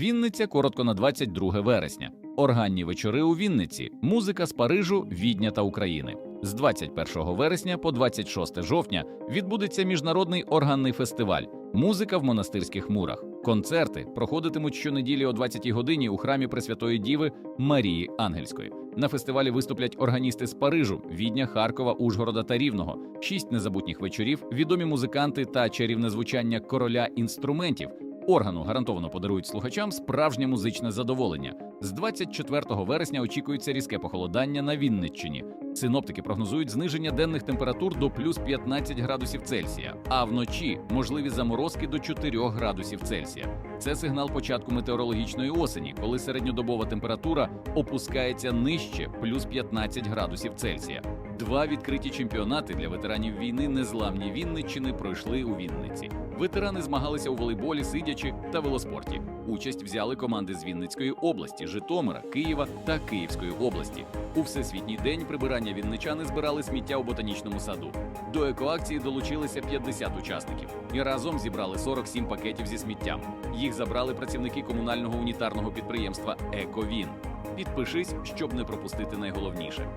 Вінниця коротко на 22 вересня. Органні вечори у Вінниці, музика з Парижу, Відня та України. З 21 вересня по 26 жовтня відбудеться міжнародний органний фестиваль Музика в монастирських мурах. Концерти проходитимуть щонеділі о 20-й годині у храмі Пресвятої Діви Марії Ангельської. На фестивалі виступлять органісти з Парижу, Відня, Харкова, Ужгорода та Рівного. Шість незабутніх вечорів, відомі музиканти та чарівне звучання короля інструментів. Органу гарантовано подарують слухачам справжнє музичне задоволення. З 24 вересня очікується різке похолодання на Вінниччині. Синоптики прогнозують зниження денних температур до плюс 15 градусів Цельсія, а вночі можливі заморозки до 4 градусів Цельсія. Це сигнал початку метеорологічної осені, коли середньодобова температура опускається нижче плюс 15 градусів Цельсія. Два відкриті чемпіонати для ветеранів війни незламні Вінниччини пройшли у Вінниці. Ветерани змагалися у волейболі, сидячи та велоспорті. Участь взяли команди з Вінницької області, Житомира, Києва та Київської області. У всесвітній день прибирання вінничани збирали сміття у ботанічному саду. До екоакції долучилися 50 учасників і разом зібрали 47 пакетів зі сміттям. Їх забрали працівники комунального унітарного підприємства Ековін. Підпишись, щоб не пропустити найголовніше.